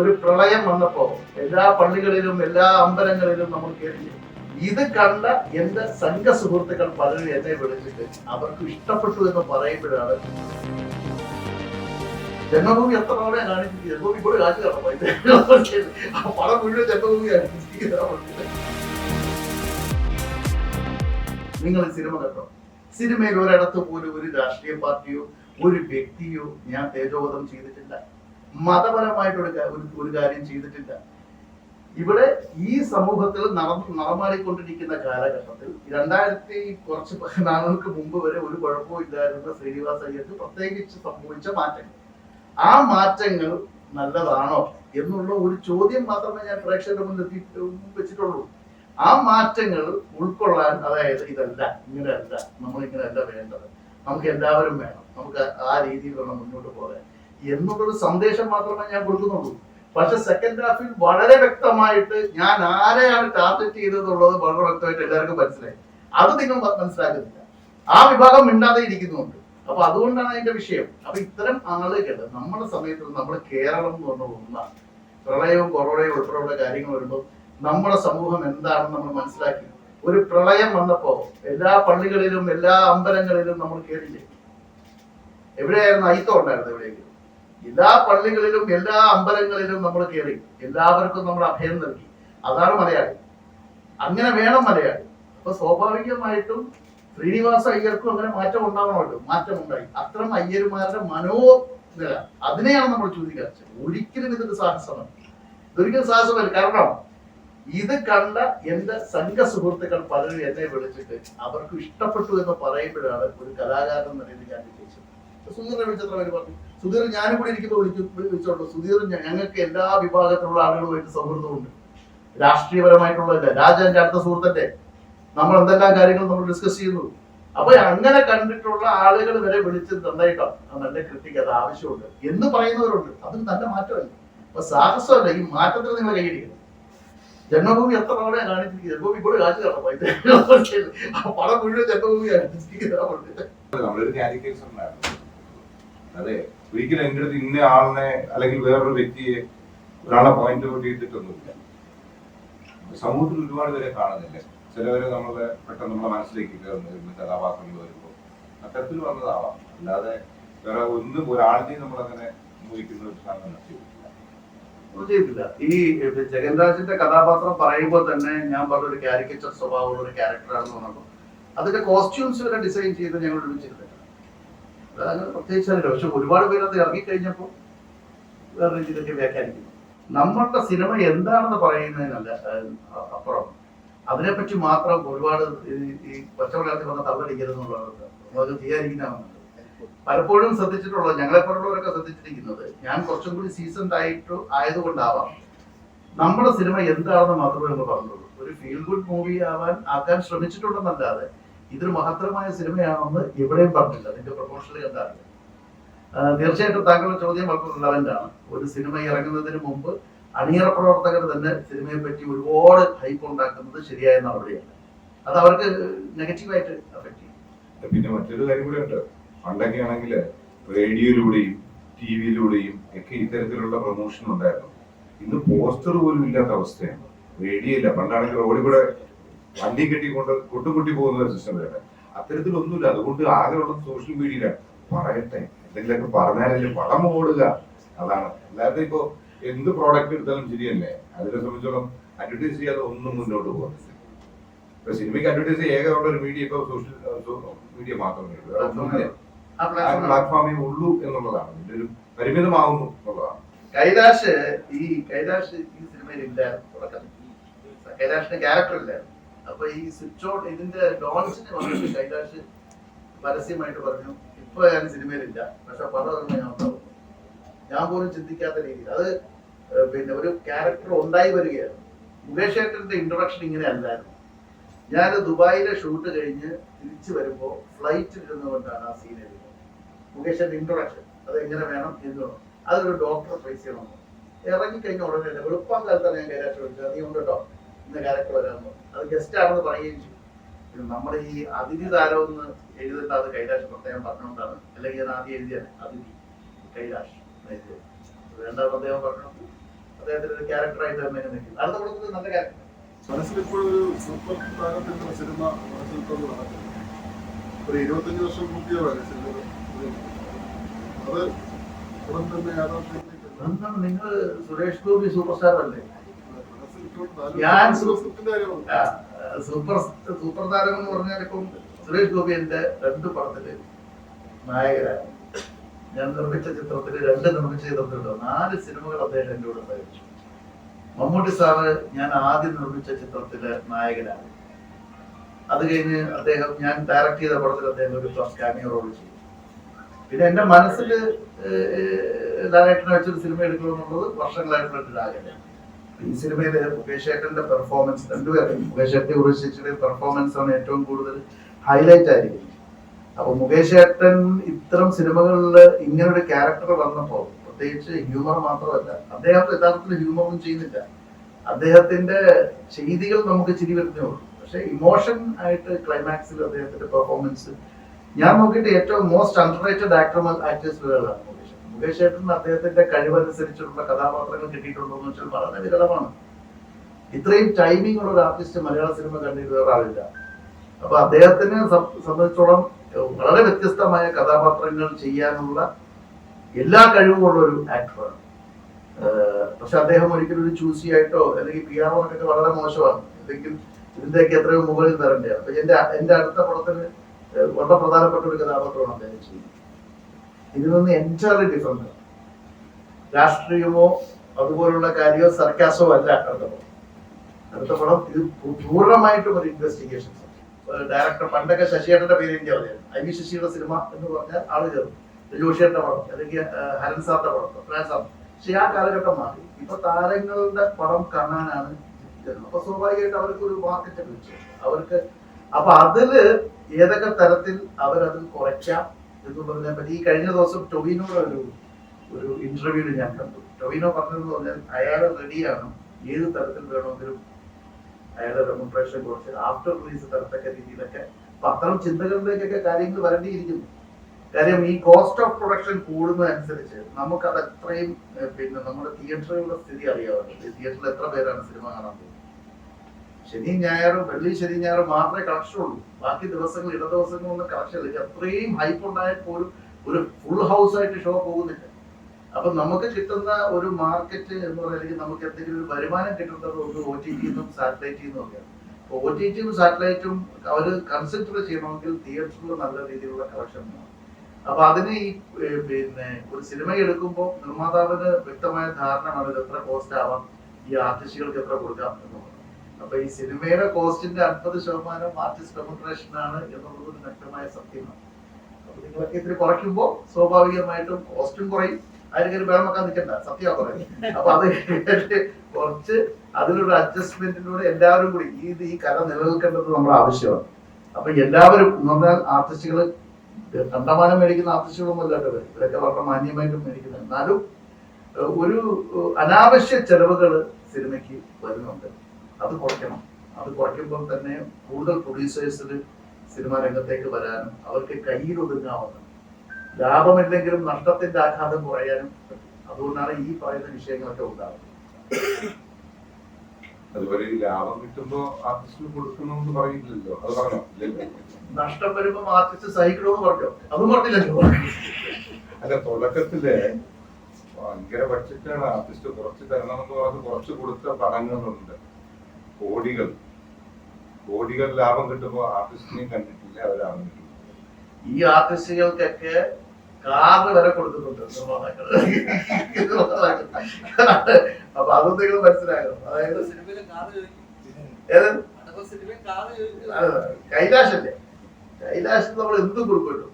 ഒരു പ്രളയം വന്നപ്പോ എല്ലാ പള്ളികളിലും എല്ലാ അമ്പലങ്ങളിലും നമ്മൾ കേട്ടു. ഇത് കണ്ട എന്റെ സംഘ സുഹൃത്തുക്കൾ പലരും എന്നെ വിളിച്ചിട്ട് അവർക്ക് ഇഷ്ടപ്പെട്ടു എന്ന് പറയുമ്പോഴാണ് ജന്മഭൂമി എത്ര തവണ കാണിച്ചിട്ട് ജന്മഭൂമി കൂടെ കാശ് കാണാം പണം മുഴുവൻ ജന്മഭൂമി നിങ്ങൾ സിനിമ കണ്ടോ? സിനിമയിൽ ഒരിടത്ത് പോലും ഒരു രാഷ്ട്രീയ പാർട്ടിയോ ഒരു വ്യക്തിയോ ഞാൻ തേജോവധം ചെയ്തിട്ടില്ല. മതപരമായിട്ടൊരു ഒരു ഒരു കാര്യം ചെയ്തിട്ടില്ല. ഇവിടെ ഈ സമൂഹത്തിൽ നടന്നു നടമാടിക്കൊണ്ടിരിക്കുന്ന കാലഘട്ടത്തിൽ രണ്ടായിരത്തി കുറച്ച് നാളുകൾക്ക് മുമ്പ് വരെ ഒരു കുഴപ്പവും ഇല്ലായിരുന്ന ശ്രീനിവാസ അയ്യർക്ക് പ്രത്യേകിച്ച് സംഭവിച്ച മാറ്റങ്ങൾ. ആ മാറ്റങ്ങൾ നല്ലതാണോ എന്നുള്ള ഒരു ചോദ്യം മാത്രമേ ഞാൻ പ്രേക്ഷകരുടെ മുന്നിൽ വെച്ചിട്ടുള്ളൂ. ആ മാറ്റങ്ങൾ ഉൾക്കൊള്ളാൻ അതായത് ഇതല്ല ഇങ്ങനെയല്ല നമ്മൾ ഇങ്ങനെയല്ല വേണ്ടത്. നമുക്ക് എല്ലാവരും വേണം. നമുക്ക് ആ രീതിയിൽ വേണം മുന്നോട്ട് പോകാൻ. എന്നുള്ളൊരു സന്ദേശം മാത്രമേ ഞാൻ കൊടുക്കുന്നുള്ളൂ. പക്ഷെ സെക്കൻഡ് ഹാഫിൽ വളരെ വ്യക്തമായിട്ട് ഞാൻ ആരെയാണ് ടാർഗറ്റ് ചെയ്തതെന്നുള്ളത് വളരെ വ്യക്തമായിട്ട് എല്ലാവർക്കും മനസ്സിലായി. അത് നിങ്ങൾ മനസ്സിലാക്കുന്നില്ല. ആ വിഭാഗം മിണ്ടാതെ ഇരിക്കുന്നുണ്ട്. അപ്പൊ അതുകൊണ്ടാണ് അതിന്റെ വിഷയം. അപ്പൊ ഇത്തരം ആളുകൾ നമ്മുടെ സമയത്ത് നമ്മുടെ കേരളം എന്ന് പറഞ്ഞ ഒന്നാണ് പ്രളയവും കൊറോണയും ഉൾപ്പെടെയുള്ള കാര്യങ്ങൾ വരുമ്പോൾ നമ്മുടെ സമൂഹം എന്താണെന്ന് നമ്മൾ മനസ്സിലാക്കി. ഒരു പ്രളയം വന്നപ്പോ എല്ലാ പള്ളികളിലും എല്ലാ അമ്പലങ്ങളിലും നമ്മൾ കേട്ടില്ലേ എവിടെയായിരുന്നു അയിത്തം ഉണ്ടായിരുന്നു എവിടെയെങ്കിലും എല്ലാ പള്ളികളിലും എല്ലാ അമ്പലങ്ങളിലും നമ്മൾ കയറി എല്ലാവർക്കും നമ്മൾ അഭയം നൽകി. അതാണ് മലയാളി. അങ്ങനെ വേണം മലയാളി. അപ്പൊ സ്വാഭാവികമായിട്ടും ശ്രീനിവാസ അയ്യർക്കും അങ്ങനെ മാറ്റം ഉണ്ടാവണമല്ലോ. മാറ്റം ഉണ്ടായി. അത്തരം അയ്യരുമാരുടെ മനോനില അതിനെയാണ് നമ്മൾ ചോദിക്കാറ് ഒരിക്കലും ഇതൊരു സാഹസമാണ് ഇതൊരിക്കലും സാഹസമല്ല. കാരണം ഇത് കണ്ട എന്റെ സംഘ സുഹൃത്തുക്കൾ പലരും എന്നെ വിളിച്ചിട്ട് അവർക്ക് ഇഷ്ടപ്പെട്ടു എന്ന് പറയുമ്പോഴാണ് ഒരു കലാകാരൻ എന്ന രീതിയിൽ ഞാൻ വിജയിച്ചത് സുധീറിനെ വിളിച്ചത്ര അവർ പറഞ്ഞു സുധീർ ഞാനും കൂടി ഇരിക്കുമ്പോൾ വിളിച്ചു വിളിച്ചോളൂ. സുധീർ ഞങ്ങൾക്ക് എല്ലാ വിഭാഗത്തിലുള്ള ആളുകളുമായിട്ട് സൗഹൃദമുണ്ട്. രാഷ്ട്രീയപരമായിട്ടുള്ളതല്ല. രാജാന്റെ അടുത്ത സുഹൃത്തല്ലേ. നമ്മൾ എന്തെല്ലാം കാര്യങ്ങൾ നമ്മൾ ഡിസ്കസ് ചെയ്യുന്നു. അപ്പൊ അങ്ങനെ കണ്ടിട്ടുള്ള ആളുകൾ വരെ വിളിച്ച് നന്നായിട്ടോ നല്ല കൃത്യക്ക് അത് ആവശ്യമുണ്ട് എന്ന് പറയുന്നവരുണ്ട്. അത് നല്ല മാറ്റമല്ല. അപ്പൊ സാഹസമല്ല ഈ മാറ്റത്തിൽ നിങ്ങൾ കൈയടിക്കണം. ജന്മഭൂമി എത്ര തവണ കാണിച്ചിരിക്കുന്നത്? ജന്മഭൂമി കൂടെ കാശ് കാണാം ആ പടം മുഴുവൻ ജന്മഭൂമിയാണ്. നമ്മളൊരു ഉണ്ടായിരുന്നു. അതെ ഒരിക്കലും എന്റെ അടുത്ത് ഇന്ന ആളിനെ അല്ലെങ്കിൽ വേറൊരു വ്യക്തിയെ ഒരാളെ പോയിന്റ് ഔട്ട് ചെയ്തിട്ടൊന്നുമില്ല. സമൂഹത്തിൽ ഒരുപാട് പേരെ കാണുന്നില്ല? ചിലവരെ നമ്മളെ പെട്ടെന്ന് നമ്മളെ മനസ്സിലേക്ക് കയറുന്ന കഥാപാത്രങ്ങൾ വരുമ്പോൾ. അത്തരത്തിൽ വന്നതാവാം. അല്ലാതെ വേറെ ഒന്നും ഒരാളിനെയും നമ്മളങ്ങനെ മോഹിക്കുന്ന ഒരു സാധനം ചെയ്തിട്ടില്ല. ഈ ജഗൻരാജിന്റെ കഥാപാത്രം പറയുമ്പോൾ തന്നെ ഞാൻ പറഞ്ഞ ഒരു കാരിക്കേച്ചർ സ്വഭാവമുള്ള ഒരു ക്യാരക്ടറാണെന്ന് പറഞ്ഞപ്പോൾ അതിന്റെ കോസ്റ്റ്യൂംസ് വരെ ഡിസൈൻ ചെയ്ത് ഞങ്ങൾ ഒരുമിച്ചിരുന്നില്ല അങ്ങനെ പ്രത്യേകിച്ച് അറിയില്ല പക്ഷെ ഒരുപാട് പേര് അത് ഇറങ്ങിക്കഴിഞ്ഞപ്പോൾ വേറെ രീതിയിലൊക്കെ വ്യാഖ്യാനിക്കുന്നു. നമ്മളുടെ സിനിമ എന്താണെന്ന് പറയുന്നതിനല്ല അപ്പുറം. അതിനെപ്പറ്റി മാത്രം ഒരുപാട് ഈ- പച്ചമലയാളത്തിൽ വന്ന തള്ളടിക്കരുതെന്നുള്ളത് നമുക്ക് ചെയ്യാതിരിക്കുന്നതാണ് പലപ്പോഴും ശ്രദ്ധിച്ചിട്ടുള്ളത് ഞങ്ങളെപ്പോലുള്ളവരൊക്കെ ശ്രദ്ധിച്ചിരിക്കുന്നത് ഞാൻ കുറച്ചും കൂടി സീസൺഡ് ആയിട്ട് ആയതുകൊണ്ടാവാം നമ്മുടെ സിനിമ എന്താണെന്ന് മാത്രമേ നമ്മൾ പറഞ്ഞുള്ളൂ. ഒരു ഫീൽ ഗുഡ് മൂവി ആവാൻ ആക്കാൻ ശ്രമിച്ചിട്ടുണ്ടെന്നല്ലാതെ ഇതൊരു മഹത്തരമായ സിനിമയാണെന്ന് എവിടെയും പറഞ്ഞില്ല അതിന്റെ പ്രൊപ്പോഷണൽ കണ്ടാണ് തീർച്ചയായിട്ടും താങ്കളുടെ ചോദ്യം വളരെ റിലവന്റ് ആണ്. ഒരു സിനിമ ഇറങ്ങുന്നതിന് മുമ്പ് അണിയറ പ്രവർത്തകർ തന്നെ സിനിമയെ പറ്റി ഒരുപാട് ഹൈപ്പ് ഉണ്ടാക്കുന്നത് ശരിയായ നടപടിയാണ് അത് അവർക്ക് നെഗറ്റീവായിട്ട് അഫക്ട് ചെയ്യും. പിന്നെ മറ്റൊരു കാര്യം കൂടെ ഉണ്ട്. പണ്ടൊക്കെ ആണെങ്കിൽ റേഡിയോയിലൂടെയും ടി വിയിലൂടെയും ഒക്കെ ഇത്തരത്തിലുള്ള പ്രൊമോഷൻ ഉണ്ടായിരുന്നു. ഇന്ന് പോസ്റ്റർ പോലും ഇല്ലാത്ത അവസ്ഥയാണ്. റേഡിയോ ഇല്ല. പണ്ടാണെങ്കിൽ റോഡിൽ കൂടെ വണ്ടി കെട്ടിക്കൊണ്ട് കൊട്ടുകുട്ടി പോകുന്ന ഒരു സിസ്റ്റം വരട്ടെ അത്തരത്തിലൊന്നുമില്ല. അതുകൊണ്ട് ആകെ ഉള്ളത് സോഷ്യൽ മീഡിയയിലാണ് പറയട്ടെ. എന്തെങ്കിലുമൊക്കെ പറഞ്ഞാലല്ലേ പടം ഓടുക. അതാണ്. അല്ലാതെ ഇപ്പോ എന്ത് പ്രോഡക്റ്റ് എടുത്താലും ശരിയല്ലേ? അതിനെ സംബന്ധിച്ചോളം അഡ്വർടൈസ് ചെയ്യാതെ ഒന്നും മുന്നോട്ട് പോകുന്നില്ല ഇപ്പൊ സിനിമയ്ക്ക് അഡ്വർടൈസ് ചെയ്യാൻ ഒരു മീഡിയ ഇപ്പൊ സോഷ്യൽ മീഡിയ മാത്രമേ ഉള്ളൂ. ആ പ്ലാറ്റ്ഫോമേ ഉള്ളൂ എന്നുള്ളതാണ്. ഇതിന്റെ ഒരു പരിമിതമാകുന്നു എന്നുള്ളതാണ്. കൈലാഷ് ഈ കൈലാഷ് ഈ സിനിമയിൽ തുടക്കത്തിൽ കൈലാഷിന്റെ ക്യാരക്ടർ ഇല്ലായിരുന്നു അപ്പൊ ഈ സ്വിച്ച് ഓൺ ഇതിന്റെ ലോഞ്ചിന് വന്നിട്ട് കൈലാഷ് പരസ്യമായിട്ട് പറഞ്ഞു ഇപ്പൊ ഞാൻ സിനിമയിലില്ല. പക്ഷെ പടം ഞാൻ ഉണ്ടാവും ഞാൻ പോലും ചിന്തിക്കാത്ത രീതിയിൽ. അത് പിന്നെ ഒരു ക്യാരക്ടർ ഉണ്ടായി വരികയാണ് മുകേഷ് ഏട്ടന്റെ ഇൻട്രൊഡക്ഷൻ ഇങ്ങനെ അല്ലായിരുന്നു. ഞാൻ ദുബായിലെ ഷൂട്ട് കഴിഞ്ഞ് തിരിച്ചു വരുമ്പോൾ ഫ്ലൈറ്റിൽ ഇരുന്നുകൊണ്ടാണ് ആ സീൻ എഴുതുന്നത് മുകേഷിന്റെ ഇൻട്രൊഡക്ഷൻ അത് എങ്ങനെ വേണം എന്ന് അതൊരു ഡോക്ടർ ഫേസ് ചെയ്യണം ഇറങ്ങിക്കഴിഞ്ഞ ഉടനെ തന്നെ വെളുപ്പാൻ കാലത്താണ് ഞാൻ കൈലാഷ് വിളിച്ചത്. നീ ഉണ്ട് കേട്ടോ ഇന്ന കാലത്ത് വരാമെന്ന് അത് ഗസ്റ്റ് ആണെന്ന് പറയുകയും ചെയ്യും. നമ്മുടെ ഈ അതിഥി താരം എന്ന് എഴുതേണ്ട അത് കൈലാഷ് പ്രത്യേകം പറഞ്ഞുകൊണ്ടാണ്. അല്ലെങ്കിൽ ഞാൻ ആദ്യം എഴുതിയാണ് അതിഥി കൈലാഷ്. വേണ്ട അദ്ദേഹം പറഞ്ഞു. അദ്ദേഹത്തിന്റെ ഒരു ക്യാരക്ടറായിട്ട് തന്നെ നിൽക്കുന്നത് അടുത്ത പടത്തിൽ നല്ല ക്യാരക്ടർ മനസ്സിൽ ഇപ്പോഴും ഒരു സൂപ്പർ താരത്തിന്റെ സിനിമ മനസ്സിൽ കൊണ്ട് നടക്കുന്നു ഒരു ഇരുപത്തഞ്ച് വർഷം പൂർത്തിയാവാണ് സിനിമ അത് ഉടൻ തന്നെ യാഥാർത്ഥ്യത്തിലേക്ക് എന്താണ് നിങ്ങൾ സുരേഷ് ഗോപി സൂപ്പർ സ്റ്റാർ അല്ലേ? ഞാൻ സൂപ്പർ സൂപ്പർ താരം എന്ന് പറഞ്ഞാൽ ഇപ്പം സുരേഷ് ഗോപിന്റെ രണ്ട് പടത്തിൽ നായകരാണ് ഞാൻ നിർമ്മിച്ച ചിത്രത്തിൽ രണ്ട് നിർമ്മിച്ച ചിത്രത്തിലുണ്ടോ. നാല് സിനിമകൾ അദ്ദേഹം എന്റെ കൂടെ സഹിച്ചു മമ്മൂട്ടി സാറ് ഞാൻ ആദ്യം നിർമ്മിച്ച ചിത്രത്തിൽ നായകനാണ് അത് കഴിഞ്ഞ് അദ്ദേഹം ഞാൻ ഡയറക്ട് ചെയ്ത പടത്തിൽ അദ്ദേഹം ഒരു കാമിയോ റോൾ ചെയ്തു. പിന്നെ എന്റെ മനസ്സിൽ ലാലേട്ടനെ വെച്ചൊരു സിനിമ എടുക്കണമെന്നുള്ളത് വർഷങ്ങളായിട്ടുള്ള ഒരു ആഗ്രഹം ഈ സിനിമയിലെ മുകേഷ് ഏട്ടന്റെ പെർഫോമൻസ് രണ്ടുപേരും ഏട്ടി ഉറച്ചിയുടെ പെർഫോമൻസ് ആണ് ഏറ്റവും കൂടുതൽ ഹൈലൈറ്റ് ആയിരിക്കുന്നത്. അപ്പൊ മുകേഷ് ഏട്ടൻ ഇത്തരം സിനിമകളിൽ ഇങ്ങനെ ഒരു ക്യാരക്ടർ വന്നപ്പോൾ പ്രത്യേകിച്ച് ഹ്യൂമർ മാത്രമല്ല അദ്ദേഹം യഥാർത്ഥത്തിൽ ഹ്യൂമറും ചെയ്യുന്നില്ല. അദ്ദേഹത്തിന്റെ ചെയ്തികൾ നമുക്ക് ചിരി വരുന്നേ ഉള്ളൂ. പക്ഷെ ഇമോഷൻ ആയിട്ട് ക്ലൈമാക്സിൽ അദ്ദേഹത്തിന്റെ പെർഫോമൻസ് ഞാൻ നോക്കിയിട്ട് ഏറ്റവും മോസ്റ്റ് അണ്ടർറേറ്റഡ് ആക്ടർ ആക്ടേഴ്സുകളാണ് മുകേഷ് അദ്ദേഹത്തിന്റെ കഴിവനുസരിച്ചുള്ള കഥാപാത്രങ്ങൾ കിട്ടിയിട്ടുണ്ടോ എന്ന് വെച്ചാൽ വളരെ വിരളമാണ്. ഇത്രയും ടൈമിംഗ് ഉള്ള ഒരു ആർട്ടിസ്റ്റ് മലയാള സിനിമ കണ്ടിട്ട് വേറെ ആളില്ല അപ്പൊ അദ്ദേഹത്തിനെ സംബന്ധിച്ചോളം വളരെ വ്യത്യസ്തമായ കഥാപാത്രങ്ങൾ ചെയ്യാനുള്ള എല്ലാ കഴിവുമുള്ള ഒരു ആക്ടറാണ് പക്ഷെ അദ്ദേഹം ഒരിക്കലും ഒരു ചൂസി ആയിട്ടോ അല്ലെങ്കിൽ പി ആർ വളരെ മോശമാണ്. അല്ലെങ്കിൽ ഇതിന്റെയൊക്കെ എത്രയോ മുകളിൽ തരണ്ടേ അപ്പൊ എന്റെ എന്റെ അടുത്ത പടത്തിന് വളരെ പ്രധാനപ്പെട്ട ഒരു കഥാപാത്രമാണ് അദ്ദേഹം ചെയ്യുന്നത്. ഇതിൽ നിന്ന് എന്റയർലി ഡിഫറെന്റ് രാഷ്ട്രീയമോ അതുപോലുള്ള കാര്യമോ സർക്കാസോ അല്ല അടുത്ത പടം. അടുത്ത പടം ഇത് പൂർണമായിട്ടും ഒരു ഇൻവെസ്റ്റിഗേഷൻ ഡയറക്ടർ പണ്ടൊക്കെ ശശിയേട്ടന്റെ പേര് എനിക്ക് പറയാം ഐ വി ശശിയുടെ സിനിമ എന്ന് പറഞ്ഞാൽ ആൾ ചേർന്നു. ജോഷിയുടെ പടം അല്ലെങ്കിൽ ഹരൻ സാറിന്റെ പടം സാർ പക്ഷെ ആ കാലഘട്ടം മാറി. ഇപ്പൊ താരങ്ങളുടെ പടം കാണാനാണ്. അപ്പൊ സ്വാഭാവികമായിട്ട് അവർക്ക് ഒരു മാർക്കറ്റ് വെച്ചു. അവർക്ക് അപ്പൊ അതിൽ ഏതൊക്കെ തരത്തിൽ അവരത് കുറയ്ക്കാം? എന്നുള്ളതിനെ പറ്റി. ഈ കഴിഞ്ഞ ദിവസം ടൊവിനോയുടെ ഒരു ഒരു ഇന്റർവ്യൂവിൽ ഞാൻ കണ്ടു. ടൊവിനോ പറഞ്ഞതെന്ന് പറഞ്ഞാൽ അയാൾ റെഡിയാണ് ഏത് തരത്തിൽ വേണമെങ്കിലും അയാളുടെ റെമുട്രേഷൻ കുറച്ച് ആഫ്റ്റർ റിലീസ് തരത്തക്ക രീതിയിലൊക്കെ അത്തരം ചിന്തകളിലേക്കൊക്കെ കാര്യങ്ങൾ വരേണ്ടിയിരിക്കുന്നു. കാര്യം ഈ കോസ്റ്റ് ഓഫ് പ്രൊഡക്ഷൻ കൂടുന്നതനുസരിച്ച് നമുക്ക് അത് എത്രയും പിന്നെ നമ്മുടെ തിയേറ്ററുകളുടെ സ്ഥിതി അറിയാമല്ലോ തിയേറ്ററിൽ എത്ര പേരാണ് സിനിമ കാണാൻ പോകുന്നത്? ശനി ഞായറും വെള്ളി ശനി ഞായറും മാത്രമേ കളക്ഷൻ ഉള്ളൂ. ബാക്കി ദിവസങ്ങൾ ഇട ദിവസങ്ങളൊന്നും കളക്ഷൻ ഇല്ല. അത്രയും ഹൈപ്പ് ഉണ്ടായാൽ പോലും ഒരു ഫുൾ ഹൗസ് ആയിട്ട് ഷോ പോകുന്നില്ല. അപ്പൊ നമുക്ക് കിട്ടുന്ന ഒരു മാർക്കറ്റ് എന്ന് പറയുന്നത് നമുക്ക് എന്തെങ്കിലും ഒരു വരുമാനം കിട്ടുന്നത് ഒന്ന് ഒ ടി ടിന്നും സാറ്റലൈറ്റിൽ നിന്നും ഒക്കെയാണ് അപ്പൊ ഒ ടി ടിയും സാറ്റലൈറ്റും അവർ കൺസിഡർ ചെയ്യണമെങ്കിൽ തിയേറ്ററിൽ നല്ല രീതിയിലുള്ള കളക്ഷൻ വേണം. അപ്പൊ അതിന് ഈ പിന്നെ ഒരു സിനിമ എടുക്കുമ്പോൾ നിർമ്മാതാവിന് വ്യക്തമായ ധാരണ വേണം എത്ര കോസ്റ്റ് ആവാം ഈ ആർട്ടിസ്റ്റുകൾക്ക് എത്ര കൊടുക്കാം എന്നുള്ളത്. അപ്പൊ ഈ സിനിമയുടെ കോസ്റ്റിന്റെ അൻപത് ശതമാനം ആർട്ടിസ്റ്റ് ഡെമോൺസ്ട്രേഷൻ ആണ് എന്നുള്ളത് വ്യക്തമായ സത്യമാണ്. അപ്പൊ നിങ്ങളൊക്കെ ഇതിന് കുറയ്ക്കുമ്പോൾ സ്വാഭാവികമായിട്ടും കോസ്റ്റും കുറയും. ആരും കയറി വേണം വെക്കാൻ നിൽക്കണ്ട. സത്യമാണ് പറയുന്നത് അപ്പൊ അത് കുറച്ച് അതിലൊരു അഡ്ജസ്റ്റ്മെന്റിലൂടെ എല്ലാവരും കൂടി ഈ ഈ കല നിലനിൽക്കേണ്ടത് നമ്മുടെ ആവശ്യമാണ്. അപ്പൊ എല്ലാവരും എന്ന് പറഞ്ഞാൽ ആർട്ടിസ്റ്റുകൾ കണ്ടമാനം മേടിക്കുന്ന ആർട്ടിസ്റ്റുകളൊന്നും അല്ലാത്തവർ ഇവർ. ഇവരൊക്കെ വളരെ മാന്യമായിട്ടും മേടിക്കുന്നത് എന്നാലും ഒരു അനാവശ്യ ചെലവുകൾ സിനിമയ്ക്ക് വരുന്നുണ്ട്. അത് കുറയ്ക്കണം. അത് കുറയ്ക്കുമ്പോൾ തന്നെ കൂടുതൽ പ്രൊഡ്യൂസേഴ്സിന് സിനിമാ രംഗത്തേക്ക് വരാനും അവർക്ക് കയ്യിൽ ഒതുങ്ങാവുന്ന ലാഭമില്ലെങ്കിലും നഷ്ടത്തിന്റെ ആഘാതം കുറയാനും അതുകൊണ്ടാണ് ഈ പറയുന്ന വിഷയങ്ങളൊക്കെ ഉണ്ടാകുന്നത് അതുപോലെ ലാഭം കിട്ടുമ്പോ ആർട്ടിസ്റ്റിന് കൊടുക്കണമെന്ന് പറയില്ലല്ലോ. അത് പറഞ്ഞോ? നഷ്ടം വരുമ്പോ ആർട്ടിസ്റ്റ് സഹിക്കണമെന്ന് പറഞ്ഞോ? അതും പറഞ്ഞില്ലല്ലോ. അല്ല തുടക്കത്തിൽ ഭയങ്കര ബഡ്ജറ്റാണ് ആർട്ടിസ്റ്റ് കുറച്ച് തരണം എന്ന് പറഞ്ഞ് കുറച്ച് കൊടുത്ത പടങ്ങളുണ്ട്. കോടികൾ. കോടികൾ ലാഭം കിട്ടുമ്പോൾ ആർട്ടിസ്റ്റിനെയും കണ്ടിട്ടില്ല അവരാണ് ഈ ആർട്ടിസ്റ്റുകൾക്കൊക്കെ കാർഡ് വരെ കൊടുക്കുന്നുണ്ട് നിർമ്മാതാക്കൾ അപ്പൊ അതും നിങ്ങൾ മനസ്സിലാകണം അതായത് കൈലാഷല്ലേ? കൈലാഷ് നമ്മൾ എന്തും കൊടുക്കും